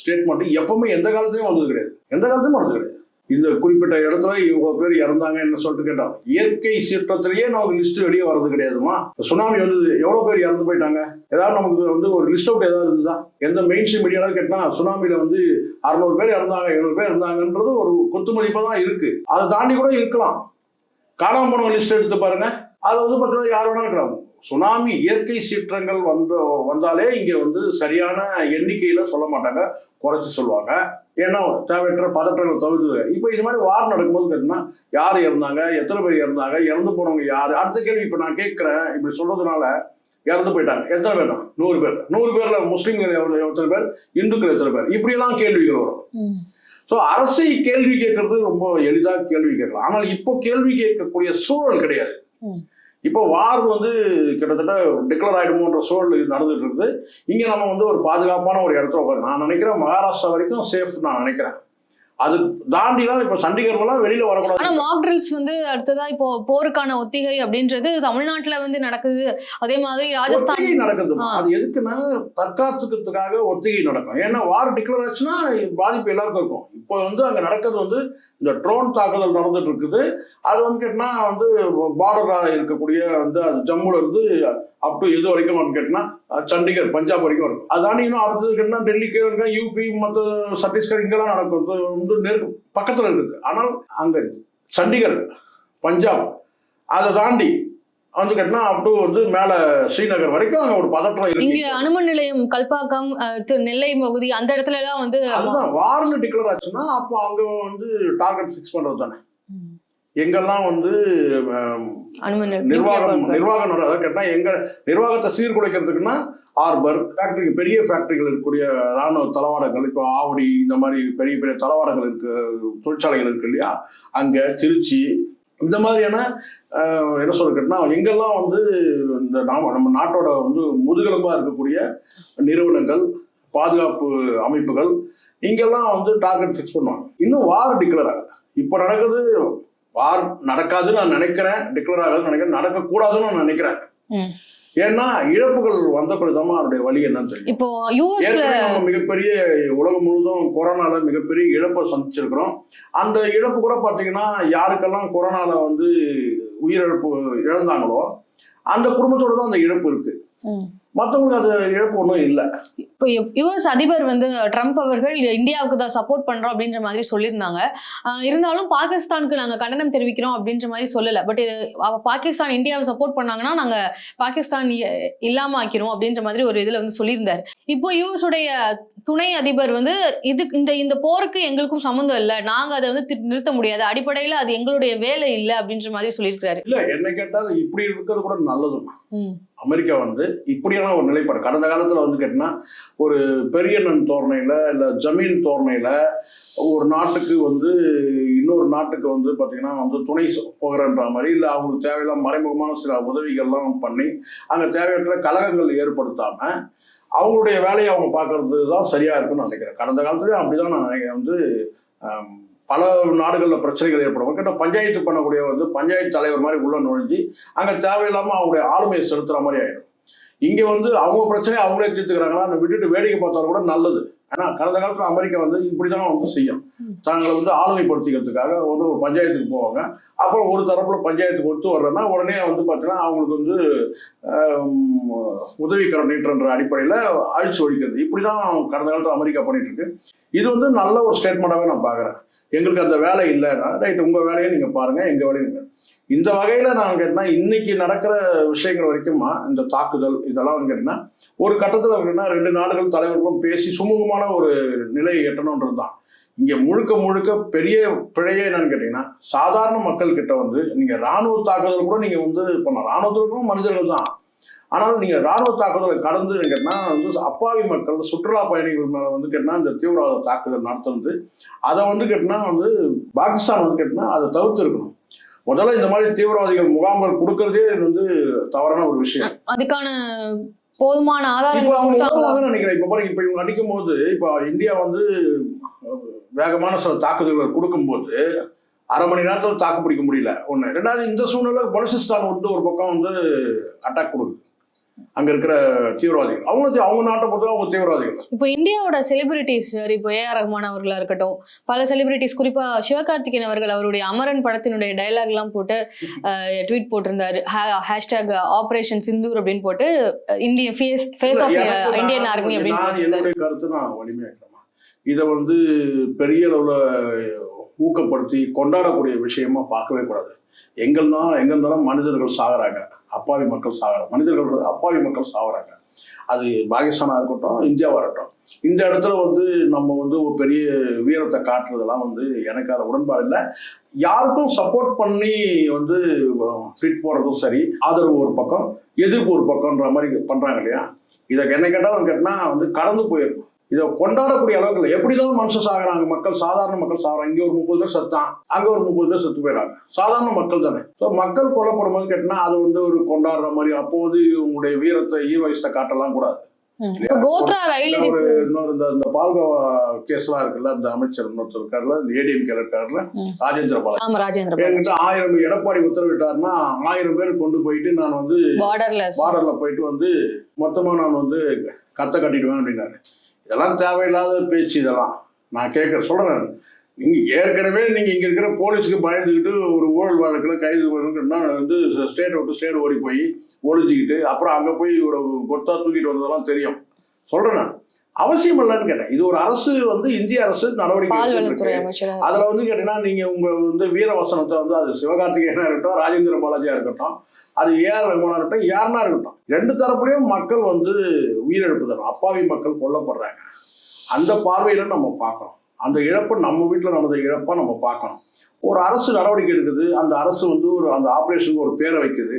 ஸ்டேட்மெண்ட் எப்பவுமே எந்த காலத்துலயும் வந்தது கிடையாது. எந்த காலத்துலயும் வந்தது கிடையாது. இந்த குறிப்பிட்ட இடத்துல இவ்வளவு பேர் இறந்தாங்க என்ன சொல்லிட்டு கேட்டோம். இயற்கை சீற்றத்திலேயே நமக்கு லிஸ்ட் வெளியே வர்றது கிடையாதுமா? சுனாமி வந்தது எவ்வளவு பேர் இறந்து போயிட்டாங்க? ஏதாவது நமக்கு வந்து ஒரு லிஸ்ட் அவுட் ஏதாவது இருந்ததா? எந்த மெயின் ஸ்ட்ரீம் மீடியால கேட்டா சுனாமியில வந்து அறுநூறு பேர் இறந்தாங்க எழுநூறு பேர் இறந்தாங்கன்றது ஒரு கொத்து மதிப்பா தான் இருக்கு. அதை தாண்டி கூட இருக்கலாம். காணாம போனவங்க லிஸ்ட் எடுத்து பாருங்க. அது வந்து பார்த்தீங்கன்னா யார் வேணாலும் இருக்கிறாங்க சுனாமி இயற்கை சீற்றங்கள் வந்து வந்தாலே இங்க வந்து சரியான எண்ணிக்கையில சொல்ல மாட்டாங்க குறைச்சு சொல்லுவாங்க. ஏன்னா தேவையற்ற பதற்றங்கள் தவிர்த்து இப்போ இது மாதிரி வார் நடக்கும்போது கேட்டீங்கன்னா யார் இறந்தாங்க எத்தனை பேர் இறந்தாங்க இறந்து போனவங்க யார்? அடுத்த கேள்வி இப்போ நான் கேட்குறேன் இப்படி சொல்றதுனால இறந்து போயிட்டாங்க. எத்தனை பேர்? தான் நூறு பேர். நூறு பேர்ல முஸ்லீம்கள் எத்தனை பேர்? இந்துக்கள் எத்தனை பேர்? இப்படியெல்லாம் கேள்விகள் வரும். ஸோ அரசை கேள்வி கேட்கறது ரொம்ப எளிதாக கேள்வி கேட்கலாம். ஆனால் இப்போ கேள்வி கேட்கக்கூடிய சூழல் கிடையாது. இப்போ வார் வந்து கிட்டத்தட்ட டிக்ளேர் ஆகிடுமோன்ற சூழல் நடந்துட்டு இருக்குது. இங்கே நம்ம வந்து ஒரு பாதுகாப்பான ஒரு இடத்துல உட்காந்து நான் நினைக்கிறேன் மகாராஷ்டிரா வரைக்கும் சேஃப் நான் நினைக்கிறேன். அது தாண்டிலாம் இப்போ சண்டிகர்லாம் வெளியில ஆனா வரக்கூடாது மாக் ட்ரில்ஸ் வந்து அடுத்ததா இப்போ போருக்கான ஒத்திகை அப்படின்றது தமிழ்நாட்டுல வந்து நடக்குது. அதே மாதிரி ராஜஸ்தான் நடக்குது. அது எதுக்குன்னா தற்காத்துக்கிறதுக்காக ஒத்திகை நடக்கும். ஏன்னா வார் டிக்ளேர் ஆச்சுன்னா பாதிப்பு எல்லாருக்கும் இருக்கும். இப்போ வந்து அங்க நடக்கிறது வந்து இந்த ட்ரோன் தாக்குதல் நடந்துட்டு இருக்குது அது வந்து கேட்டினா வந்து பார்டராக இருக்கக்கூடிய வந்து அது ஜம்முல இருந்து அப் டு எது வரைக்கும் வந்து கேட்டினா சண்டிகர் பஞ்சாப் வரைக்கும் இருக்கும். அதான் இன்னும் அடுத்தது கேட்டினா இங்க யூபி மற்ற சத்தீஸ்கர் இங்கெல்லாம் நடக்கும். வந்து நெருக்கு பக்கத்துல இருக்குது ஆனால் அங்க சண்டிகர் பஞ்சாப் அதை தாண்டி வந்து கேட்டினா அப் டு வந்து மேல ஸ்ரீநகர் வரைக்கும் அங்க ஒரு பதற்றம் இங்க இருக்கு அனுமன் நிலையம் கல்பாக்கம் நெல்லை பகுதி அந்த இடத்துல எல்லாம் வந்து வார்னு டிக்ளேர் ஆச்சுன்னா அப்போ அங்க வந்து டார்கெட் ஃபிக்ஸ் பண்றது தானே. எங்கெல்லாம் வந்து நிர்வாகம் நிர்வாகம் அதாவது கேட்டா எங்க நிர்வாகத்தை சீர்குலைக்கிறதுக்குன்னா ஹார்பர் ஃபேக்டரி பெரிய ஃபேக்டரிகள் இருக்கக்கூடிய ராணுவ தளவாடங்கள் இப்போ ஆவடி இந்த மாதிரி பெரிய பெரிய தளவாடங்கள் இருக்கு தொழிற்சாலைகள் இருக்கு இல்லையா? அங்க திருச்சி இந்த மாதிரியான என்ன சொல்றதுன்னா எங்கெல்லாம் வந்து இந்த நாம நம்ம நாட்டோட வந்து முதுகெலும்பா இருக்கக்கூடிய நிறுவனங்கள் பாதுகாப்பு அமைப்புகள் இங்கெல்லாம் வந்து டார்கெட் ஃபிக்ஸ் பண்ணுவாங்க. இன்னும் வார் டிக்ளேர் ஆகல. இப்போ நடக்குது வார் நடக்காதுன்னு நான் நினைக்கிறேன் டிக்ளேர் ஆகாதுன்னு நினைக்கிறேன் நடக்கக்கூடாதுன்னு நான் நினைக்கிறேன். ஏன்னா இழப்புகள் வந்த பிறகுதான் அதனுடைய வழி என்னன்னு தெரியும் இப்போ யூஎஸ்ல மிகப்பெரிய உலகம் முழுவதும் கொரோனால மிகப்பெரிய இழப்பை சந்திச்சிருக்கிறோம் அந்த இழப்பு கூட பாத்தீங்கன்னா யாருக்கெல்லாம் கொரோனால வந்து உயிரிழப்பு இழந்தாங்களோ அந்த குடும்பத்தோட தான் அந்த இழப்பு இருக்கு. மற்றவங்களுக்கு அது இழப்பு ஒன்றும் இல்லை. இப்போ யுஎஸ் அதிபர் வந்து ட்ரம்ப் அவர்கள் இந்தியாவுக்கு தான் சப்போர்ட் பண்றோம் அப்படின்ற மாதிரி சொல்லியிருந்தாங்க. இருந்தாலும் பாகிஸ்தானுக்கு நாங்க கண்டனம் தெரிவிக்கிறோம் அப்படின்ற மாதிரி சொல்லலை. பட் பாகிஸ்தான் இந்தியாவை சப்போர்ட் பண்ணாங்கன்னா நாங்க பாகிஸ்தான் இல்லாமல் இல்லாம ஆக்கிறோம் அப்படின்ற மாதிரி ஒரு இதுல வந்து சொல்லியிருந்தாரு. இப்போ யுஎஸ் உடைய துணை அதிபர் வந்து இது இந்த இந்த போருக்கு எங்களுக்கும் சம்மந்தம் இல்லை. நாங்க அதை வந்து நிறுத்த முடியாது. அடிப்படையில அது எங்களுடைய வேலை இல்லை அப்படின்ற மாதிரி சொல்லியிருக்காரு இல்ல என்ன கேட்டால் இப்படி இருக்கிறது கூட நல்லதுமா அமெரிக்கா வந்து இப்படியான ஒரு நிலைப்பாடு. கடந்த காலத்துல வந்து கேட்டினா ஒரு பெரியண்ணன் தோரணையில இல்ல ஜமீன் தோரணையில ஒரு நாட்டுக்கு வந்து இன்னொரு நாட்டுக்கு வந்து பாத்தீங்கன்னா வந்து துணை போகிறன்ற மாதிரி இல்ல அவங்களுக்கு தேவையில்லாம மறைமுகமான சில உதவிகள்லாம் பண்ணி அங்க தேவையற்ற கலகங்கள் ஏற்படுத்தாம அவங்களுடைய வேலையை அவங்க பார்க்கறது தான் சரியா இருக்கும்னு நினைக்கிறேன். கடந்த காலத்துலயும் அப்படிதான் நான் நினைக்கிறேன். வந்து பல நாடுகளில் பிரச்சனைகள் ஏற்படும். கேட்டால் பஞ்சாயத்து பண்ணக்கூடிய வந்து பஞ்சாயத்து தலைவர் மாதிரி உள்ள நுழைஞ்சு அங்கே தேவையில்லாமல் அவங்களுடைய ஆளுமையை செலுத்துற மாதிரி ஆயிடும். இங்கே வந்து அவங்க பிரச்சனையை அவங்களே தீர்த்துக்கிறாங்களா? அதை விட்டுட்டு வேடிக்கை பார்த்தாலும் கூட நல்லது. ஆனா கடந்த காலத்துல அமெரிக்கா வந்து இப்படிதான் வந்து செய்யும். தாங்களை வந்து ஆளுமைப்படுத்திக்கிறதுக்காக வந்து ஒரு பஞ்சாயத்துக்கு போவாங்க. அப்புறம் ஒரு தரப்புல பஞ்சாயத்துக்கு ஒத்து வர்றேன்னா உடனே வந்து பார்த்தீங்கன்னா அவங்களுக்கு வந்து உதவிக்கரம் நீட்டுன்ற அடிப்படையில் அழிச்சு ஒழிக்கிறது. இப்படி தான் கடந்த காலத்தில் அமெரிக்கா பண்ணிட்டு இருக்கு. இது வந்து நல்ல ஒரு ஸ்டேட்மெண்ட்டாகவே நான் பார்க்குறேன் எங்களுக்கு அந்த வேலை இல்லைன்னா ரைட் உங்கள் வேலையை நீங்கள் பாருங்கள் எங்கள் வேலையை நீங்கள் இந்த வகையில் நான் கேட்டேன்னா இன்னைக்கு நடக்கிற விஷயங்கள் வரைக்குமா இந்த தாக்குதல் இதெல்லாம் கேட்டிங்கன்னா ஒரு கட்டத்தில் கேட்டிங்கன்னா ரெண்டு நாடுகள் தலைவர்களும் பேசி சுமூகமான ஒரு நிலையை எட்டணுன்றது தான். இங்கே முழுக்க முழுக்க பெரிய பிழையே என்னன்னு கேட்டிங்கன்னா சாதாரண மக்கள் கிட்ட வந்து நீங்கள் ராணுவ தாக்குதல் கூட நீங்கள் வந்து பண்ணலாம். ராணுவத்திற்கும் மனிதர்கள் தான். ஆனால் நீங்கள் ராணுவ தாக்குதலை கடந்து கேட்டிங்கன்னா வந்து அப்பாவி மக்கள் சுற்றுலா பயணிகள் மேலே வந்து கேட்டிங்கன்னா இந்த தீவிரவாத தாக்குதல் நடத்துறது அதை வந்து கேட்டிங்கன்னா வந்து பாகிஸ்தான் வந்து கேட்டிங்கன்னா அதை தவிர்த்து இருக்கணும் முதல்ல இந்த மாதிரி தீவிரவாதிகள் முகாம்கள் கொடுக்கறதே வந்து தவறான ஒரு விஷயம். அதுக்கான போதுமான ஆதாரங்கள் நினைக்கிறேன் இப்போ பாருங்க இப்போ இவங்க அடிக்கும் போது இப்போ இந்தியா வந்து வேகமான சில தாக்குதல்கள் கொடுக்கும்போது அரை மணி நேரத்தில் தாக்கு பிடிக்க முடியல. ஒன்று ரெண்டாவது இந்த சூழ்நிலை பலுசிஸ்தான் வந்து ஒரு பக்கம் வந்து அட்டாக் கொடுக்குது. அங்கே இருக்கிற தீவிரவாதிகள். அவங்க அவங்க நாட்டை பொறுத்த அவங்க தீவிரவாதிகள். இப்போ இந்தியாவோட செலிபிரிட்டிஸ் இப்போ ஏ ஆர் ரஹ்மான் அவர்களா இருக்கட்டும் பல செலிபிரிட்டிஸ் குறிப்பா சிவகார்த்திகேயன் அவர்கள் அவருடைய அமரன் படத்தினுடைய டயலாக் எல்லாம் போட்டு ட்வீட் போட்டிருந்தாரு. ஹேஷ்டாக் ஆபரேஷன் சிந்தூர் அப்படின்னு போட்டு இந்திய face face of Indian army அப்படின்னு கருத்து நான் வலிமையாக்கிறேன் இதை வந்து பெரிய அளவில் ஊக்கப்படுத்தி கொண்டாடக்கூடிய விஷயமா பார்க்கவே கூடாது. எங்கள்னா எங்க இருந்தாலும் மனிதர்கள் சாகுறாங்க அப்பாவி மக்கள் சாகிறாங்க மனிதர்கள் அப்பாவி மக்கள் சாகிறாங்க. அது பாகிஸ்தானாக இருக்கட்டும் இந்தியாவாக இருக்கட்டும். இந்த இடத்துல வந்து நம்ம வந்து ஒரு பெரிய வீரத்தை காட்டுறதெல்லாம் வந்து எனக்கு அது உடன்பாடு இல்லை. யாருக்கும் சப்போர்ட் பண்ணி வந்து ஃபிட் போடுறதும் சரி ஆதரவு ஒரு பக்கம் எதிர்ப்பு ஒரு பக்கம்ன்ற மாதிரி பண்ணுறாங்க இல்லையா? இதை என்ன கேட்டாலும் கேட்டினா வந்து கடந்து போயிடணும். இதை கொண்டாடக்கூடிய அளவுக்கு இல்லை எப்படிதான் மனுஷன் சாகுறாங்க? மக்கள் சாதாரண மக்கள் சாகுறாங்க. இங்கே ஒரு முப்பது பேர் செத்தான். அங்கே ஒரு முப்பது பேர் செத்து போயிடறாங்க சாதாரண மக்கள் தானே. ஸோ மக்கள் கொல்லப்படும் போது கேட்டினா அது வந்து ஒரு கொண்டாடுற மாதிரி அப்போது உங்களுடைய வீரத்தை ஈர்வயசத்தை காட்டலாம் கூடாது. இன்னொரு இந்த பால்கோவா கேஸ்லாம் இருக்குல்ல இந்த அமைச்சர் இன்னொருத்தர் இருக்காருல்ல இந்த ஏடிஎம் இருக்காருல்ல ம். ராஜேந்திர என்கிட்ட ஆயிரம் எடப்பாடி உத்தரவிட்டாருன்னா ஆயிரம் பேர் கொண்டு போயிட்டு நான் வந்து பார்டர்ல போயிட்டு வந்து மொத்தமா நான் வந்து கத்தை கட்டிடுவேன் அப்படின்னாரு. இதெல்லாம் தேவையில்லாத பேச்சு இதெல்லாம். நான் கேட்குற சொல்கிறேன் நீங்கள் ஏற்கனவே நீங்கள் இங்கே இருக்கிற போலீஸுக்கு பயந்துக்கிட்டு ஒரு ஊழல் வழக்கில் கைது பண்ணுன்னா வந்து ஸ்டேட் விட்டு ஸ்டேட் ஓடி போய் ஒளிஞ்சிக்கிட்டு அப்புறம் அங்கே போய் ஒரு கொத்தா தூக்கிட்டு வந்ததெல்லாம் தெரியும். சொல்கிறேன் நான். அவசியம் இல்லைன்னு கேட்டேன். இது ஒரு அரசு வந்து இந்திய அரசு நடவடிக்கை அதுல வந்து கேட்டீங்கன்னா நீங்க உங்க வந்து வீரவசனத்தை வந்து அது சிவகார்த்திகேயனா இருக்கட்டும் ராஜேந்திர பாலாஜியா இருக்கட்டும் அது ஏஆர் ரகுமானா இருக்கட்டும் யாருனா இருக்கட்டும் ரெண்டு தரப்புலயும் மக்கள் வந்து உயிரிழப்பு தரும். அப்பாவி மக்கள் கொல்லப்படுறாங்க. அந்த பார்வையில நம்ம பார்க்கணும். அந்த இழப்பு நம்ம வீட்டில் நடந்த இழப்பா நம்ம பார்க்கணும். ஒரு அரசு நடவடிக்கை எடுக்குது. அந்த அரசு வந்து ஒரு அந்த ஆப்ரேஷனுக்கு ஒரு பேரை வைக்குது.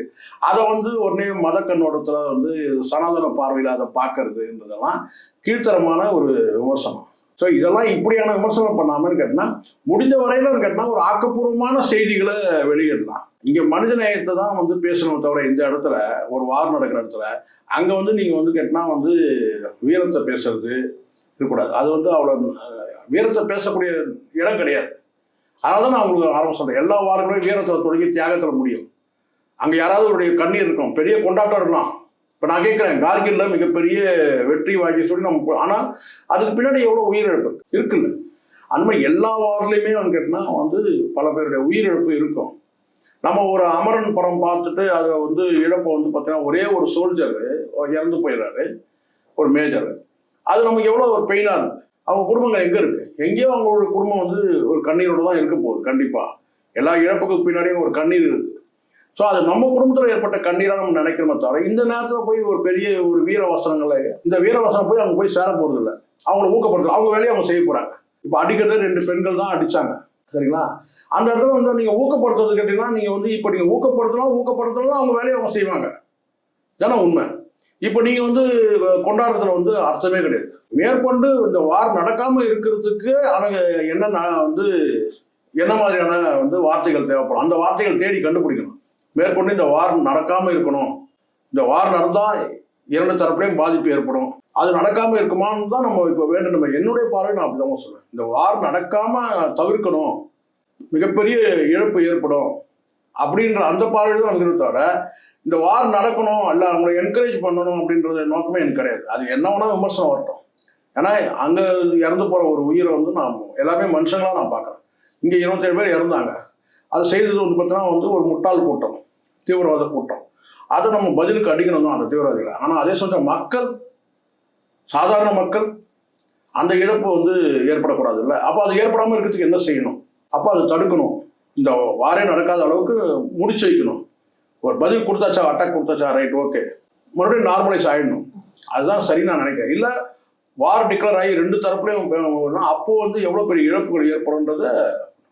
அதை வந்து உடனே மத கண்ணோட்டத்தில் வந்து சனாதன பார்வையில் அதை பார்க்கறதுன்றதெல்லாம் கீழ்த்தரமான ஒரு விமர்சனம். ஸோ இதெல்லாம் இப்படியான விமர்சனம் பண்ணாமல் கேட்டினா முடிந்த வரையிலும் கேட்டினா ஒரு ஆக்கப்பூர்வமான செய்திகளை வெளியிடலாம். இங்கே மனித நேயத்தை தான் வந்து பேசணும் தவிர இந்த இடத்துல ஒரு வார் நடக்கிற இடத்துல அங்கே வந்து நீங்கள் வந்து கேட்டினா வந்து வீரத்தை பேசுறது இருக்கக்கூடாது. அது வந்து அவ்வளோ வீரத்தை பேசக்கூடிய இடம் கிடையாது. அதனால தான் நான் உங்களுக்கு ஆரம்பம் சொல்கிறேன் எல்லா வாரங்களும் வீரத்தில் தொடங்கி தியாகத்தில் முடியும். அங்கே யாராவது ஒரு கண்ணீர் இருக்கும். பெரிய கொண்டாட்டம் இருக்கலாம். இப்போ நான் கேட்குறேன் கார்கில்ல மிகப்பெரிய வெற்றி வாங்கி சொல்லி நம்ம ஆனால் அதுக்கு பின்னாடி எவ்வளோ உயிரிழப்பு இருக்குல்ல. அந்த மாதிரி எல்லா வாரிலையுமே வந்து கேட்டினா வந்து பல பேருடைய உயிரிழப்பு இருக்கும். நம்ம ஒரு அமரன் படம் பார்த்துட்டு அதை வந்து இழப்பை வந்து பார்த்தீங்கன்னா ஒரே ஒரு சோல்ஜர் இறந்து போயிடுறாரு. ஒரு மேஜர் அது நமக்கு எவ்வளோ ஒரு பெயினாக இருக்குது அவங்க குடும்பங்கள் எங்கே இருக்கு? எங்கேயோ அவங்களோட குடும்பம் வந்து ஒரு கண்ணீரோட தான் இருக்க போகுது கண்டிப்பாக எல்லா இழப்புக்கு பின்னாடியும் ஒரு கண்ணீர் இருக்கு. ஸோ அது நம்ம குடும்பத்தில் ஏற்பட்ட கண்ணீராக நம்ம நினைக்கிறோமே தவிர இந்த நேரத்தில் போய் ஒரு பெரிய ஒரு வீர வசனங்களை இந்த வீர வசனம் போய் அவங்க போய் சேர போகிறது இல்லை அவங்கள ஊக்கப்படுத்தல அவங்க வேலையை அவங்க செய்ய போகிறாங்க இப்போ அடிக்கிறது ரெண்டு பெண்கள் தான் அடிச்சாங்க சரிங்களா? அந்த இடத்துல வந்து நீங்கள் ஊக்கப்படுத்துறது கேட்டிங்கன்னா நீங்கள் வந்து இப்போ நீங்கள் ஊக்கப்படுத்தலாம் ஊக்கப்படுத்தலாம் அவங்க வேலையை அவங்க செய்வாங்க. தானே உண்மை? இப்போ நீங்கள் வந்து கொண்டாடுறதுல வந்து அர்த்தமே கிடையாது. மேற்கொண்டு இந்த வார் நடக்காமல் இருக்கிறதுக்கு ஆனால் என்ன வந்து என்ன மாதிரியான வந்து வார்த்தைகள் தேவைப்படும்? அந்த வார்த்தைகள் தேடி கண்டுபிடிக்கணும். மேற்கொண்டு இந்த வார் நடக்காமல் இருக்கணும். இந்த வார் நடந்தால் இரண்டு தரப்புலையும் பாதிப்பு ஏற்படும். அது நடக்காம இருக்குமான்னு தான் நம்ம இப்போ வேண்டும் நம்ம என்னுடைய பார்வை நான் அப்படிதான் சொல்றேன். இந்த வார் நடக்காம தவிர்க்கணும். மிகப்பெரிய இழப்பு ஏற்படும். அப்படின்ற அந்த பார்வையில் தான் தவிர இந்த வார் நடக்கணும் இல்லை அவங்களை என்கரேஜ் பண்ணணும் அப்படின்றது நோக்கமே எனக்கு கிடையாது. அது என்ன வேணா விமர்சனம் வரட்டும். ஏன்னா அங்கே இறந்து போகிற ஒரு உயிரை வந்து நான் எல்லாமே மனுஷங்களாக நான் பார்க்குறேன். இங்கே இருபத்தேழு பேர் இறந்தாங்க. அது செய்தது வந்து பார்த்தீங்கன்னா வந்து ஒரு முட்டாள் கூட்டம் தீவிரவாத கூட்டம். அதை நம்ம பதிலுக்கு அடிக்கணும் தான் அந்த தீவிரவாதிகளை. ஆனால் அதே சமயம் மக்கள் சாதாரண மக்கள் அந்த இழப்பு வந்து ஏற்படக்கூடாது இல்லை அப்போ அது ஏற்படாமல் இருக்கிறதுக்கு என்ன செய்யணும்? அப்போ அதை தடுக்கணும். இந்த வாரே நடக்காத அளவுக்கு முடிச்சு வைக்கணும். ஒரு பதில் கொடுத்தாச்சா அட்டாக் கொடுத்தாச்சா ரைட் ஓகே மறுபடியும் நார்மலைஸ் ஆகிடணும் அதுதான் சரி நான் நினைக்கிறேன். இல்லை வார் டிக்ளேர் ஆகி ரெண்டு தரப்புலையும் அப்போ வந்து எவ்வளோ பெரிய இழப்புகள் ஏற்படும்ன்றத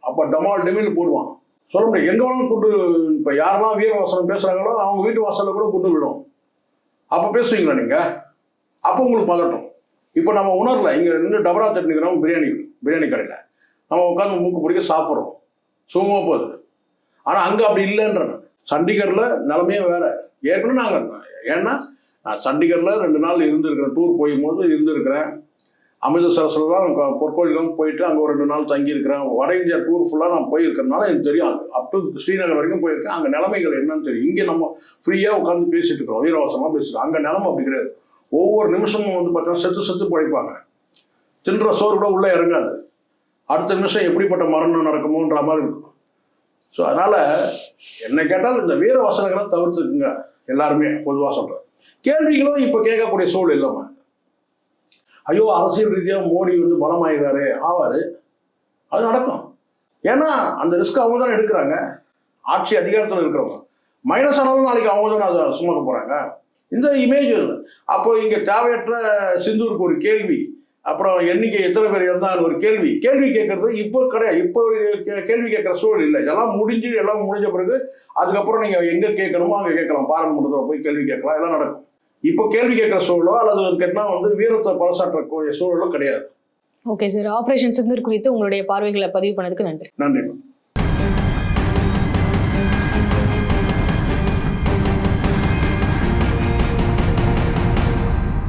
அப்போ டமால் டெமில் போடுவான். சொல்ல முடியும் எங்கே வேணாலும் கூட்டு இப்போ யாரெல்லாம் வீரவாசனம் பேசுகிறாங்களோ அவங்க வீட்டு வாசலில் கூட கொண்டு விடும் அப்போ பேசுவீங்களா நீங்கள் அப்போ உங்களுக்கு பதட்டும். இப்போ நம்ம உணரல இங்கே நின்று டபரா தட்டுக்கிறோம் பிரியாணி பிரியாணி கடையில். நம்ம உட்காந்து மூக்கு பிடிக்க சாப்பிட்றோம். சும்மா போகுது. ஆனால் அங்கே அப்படி இல்லைன்றேன் சண்டிகரில் நிலமையே வேற. ஏற்கனவே நாங்கள் ஏன்னா நான் சண்டிகரில் ரெண்டு நாள் இருந்திருக்கிறேன். டூர் போகும்போது இருந்திருக்கிறேன். அமிர்தசரஸில் தான் பொற்கோயிலும் போயிட்டு அங்கே ஒரு ரெண்டு நாள் தங்கியிருக்கிறேன். வட இந்தியா டூர் ஃபுல்லாக நான் போயிருக்கிறதுனால எனக்கு தெரியும். அப் டு ஸ்ரீநகர் வரைக்கும் போயிருக்கேன். அங்கே நிலைமைகள் என்னன்னு தெரியும். இங்கே நம்ம ஃப்ரீயாக உட்காந்து பேசிட்டு இருக்கிறோம். வீரவாசமாக பேசிட்டு அங்கே நிலைமை அப்படி கிடையாது. ஒவ்வொரு நிமிஷமும் வந்து பார்த்தோன்னா செத்து செத்து பழைப்பாங்க தின்ற சோறு கூட உள்ளே இறங்காது. அடுத்த நிமிஷம் எப்படிப்பட்ட மரணம் நடக்குமோன்ற மாதிரி இருக்கும். ஸோ அதனால் என்னை கேட்டால் இந்த வீர வசனங்களை தவிர்த்துக்குங்க. எல்லாருமே பொதுவாக சொல்கிறேன் கேள்விகளும் இப்போ கேட்கக்கூடிய சூழல் இல்லாமல் ஐயோ அரசியல் ரீதியாக மோடி வந்து பலமாயிடுறாரு ஆவார். அது நடக்கும். ஏன்னா அந்த ரிஸ்க் அவங்க தான் எடுக்கிறாங்க. ஆட்சி அதிகாரத்தில் இருக்கிறவங்க. மைனஸ் ஆனாலும் நாளைக்கு அவங்க தானே அதை சுமக்க போகிறாங்க இந்த இமேஜ் அப்போ இங்கே தேவையற்ற சிந்தூருக்கு ஒரு கேள்வி. அப்புறம் எண்ணிக்கை எத்தனை பேர் இருந்தாலும் ஒரு கேள்வி. கேள்வி கேட்கறது இப்போ கிடையாது இப்போ கேள்வி கேட்குற சூழல் இல்லை. இதெல்லாம் முடிஞ்சு எல்லாம் முடிஞ்ச பிறகு அதுக்கப்புறம் நீங்கள் எங்கே கேட்கணுமோ அங்கே கேட்கலாம். பாராளுமன்றத்தில் போய் கேள்வி கேட்கலாம் எல்லாம் நடக்கும். இப்போ கேள்வி கேட்குற சூழலோ அல்லது கேட்டால் வந்து வீரத்தை பறைசாற்றக்கூடிய சூழலோ கிடையாது. ஓகே சார் ஆபரேஷன் சிந்தூர் குறித்து உங்களுடைய பார்வைகளை பதிவு பண்ணதுக்கு நன்றி. நன்றி